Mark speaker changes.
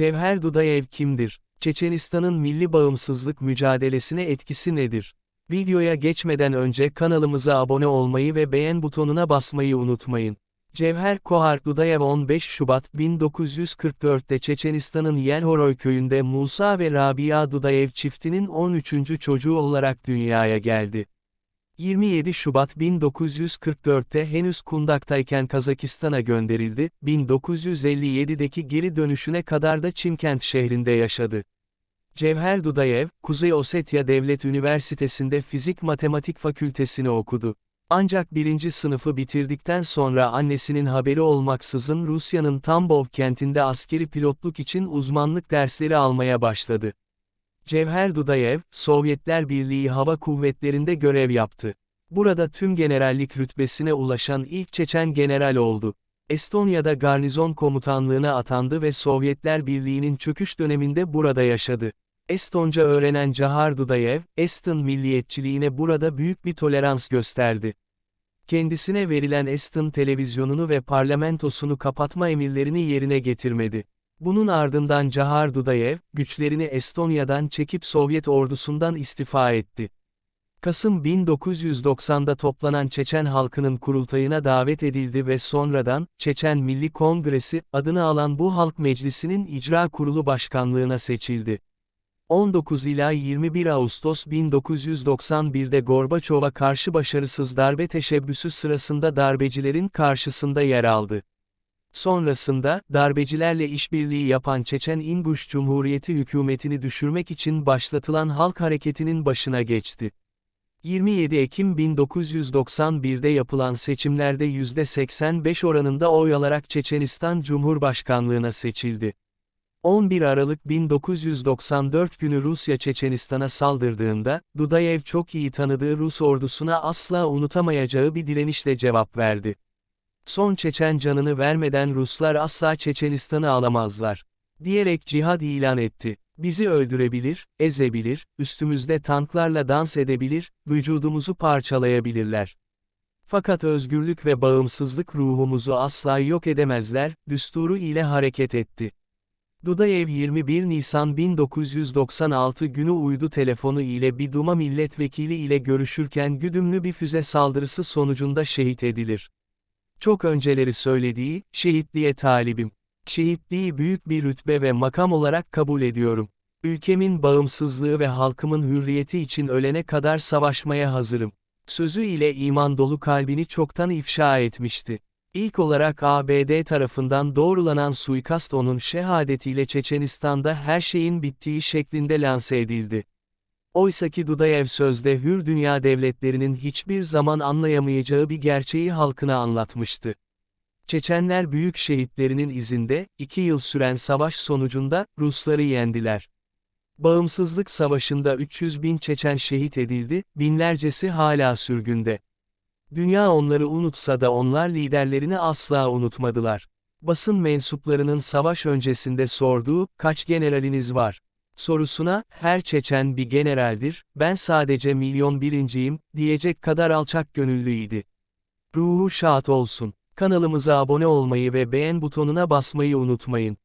Speaker 1: Cevher Dudayev kimdir? Çeçenistan'ın milli bağımsızlık mücadelesine etkisi nedir? Videoya geçmeden önce kanalımıza abone olmayı ve beğen butonuna basmayı unutmayın. Cevher Kohar Dudayev 15 Şubat 1944'te Çeçenistan'ın Yelhoroy köyünde Musa ve Rabia Dudayev çiftinin 13. çocuğu olarak dünyaya geldi. 27 Şubat 1944'te henüz kundaktayken Kazakistan'a gönderildi, 1957'deki geri dönüşüne kadar da Çimkent şehrinde yaşadı. Cevher Dudayev, Kuzey Ossetya Devlet Üniversitesi'nde Fizik Matematik Fakültesini okudu. Ancak birinci sınıfı bitirdikten sonra annesinin haberi olmaksızın Rusya'nın Tambov kentinde askeri pilotluk için uzmanlık dersleri almaya başladı. Cevher Dudayev, Sovyetler Birliği Hava Kuvvetleri'nde görev yaptı. Burada tüm generallik rütbesine ulaşan ilk Çeçen general oldu. Estonya'da garnizon komutanlığına atandı ve Sovyetler Birliği'nin çöküş döneminde burada yaşadı. Estonca öğrenen Cahar Dudayev, Eston milliyetçiliğine burada büyük bir tolerans gösterdi. Kendisine verilen Eston televizyonunu ve parlamentosunu kapatma emirlerini yerine getirmedi. Bunun ardından Cahar Dudayev, güçlerini Estonya'dan çekip Sovyet ordusundan istifa etti. Kasım 1990'da toplanan Çeçen halkının kurultayına davet edildi ve sonradan, Çeçen Milli Kongresi, adını alan bu halk meclisinin icra kurulu başkanlığına seçildi. 19 ila 21 Ağustos 1991'de Gorbaçov'a karşı başarısız darbe teşebbüsü sırasında darbecilerin karşısında yer aldı. Sonrasında, darbecilerle işbirliği yapan Çeçen İnguş Cumhuriyeti hükümetini düşürmek için başlatılan halk hareketinin başına geçti. 27 Ekim 1991'de yapılan seçimlerde %85 oranında oy alarak Çeçenistan Cumhurbaşkanlığına seçildi. 11 Aralık 1994 günü Rusya Çeçenistan'a saldırdığında, Dudayev çok iyi tanıdığı Rus ordusuna asla unutamayacağı bir direnişle cevap verdi. Son Çeçen canını vermeden Ruslar asla Çeçenistan'ı alamazlar. Diyerek cihad ilan etti. Bizi öldürebilir, ezebilir, üstümüzde tanklarla dans edebilir, vücudumuzu parçalayabilirler. Fakat özgürlük ve bağımsızlık ruhumuzu asla yok edemezler, düsturu ile hareket etti. Dudayev 21 Nisan 1996 günü uydu telefonu ile bir Duma milletvekili ile görüşürken güdümlü bir füze saldırısı sonucunda şehit edilir. Çok önceleri söylediği, şehitliğe talibim. Şehitliği büyük bir rütbe ve makam olarak kabul ediyorum. Ülkemin bağımsızlığı ve halkımın hürriyeti için ölene kadar savaşmaya hazırım. Sözü ile iman dolu kalbini çoktan ifşa etmişti. İlk olarak ABD tarafından doğrulanan suikast onun şehadetiyle Çeçenistan'da her şeyin bittiği şeklinde lanse edildi. Oysaki Dudayev sözde hür dünya devletlerinin hiçbir zaman anlayamayacağı bir gerçeği halkına anlatmıştı. Çeçenler büyük şehitlerinin izinde, iki yıl süren savaş sonucunda, Rusları yendiler. Bağımsızlık Savaşı'nda 300 bin Çeçen şehit edildi, binlercesi hala sürgünde. Dünya onları unutsa da onlar liderlerini asla unutmadılar. Basın mensuplarının savaş öncesinde sorduğu, kaç generaliniz var? Sorusuna, her Çeçen bir generaldir, ben sadece milyon birinciyim, diyecek kadar alçak gönüllüydi. Ruhu şad olsun. Kanalımıza abone olmayı ve beğen butonuna basmayı unutmayın.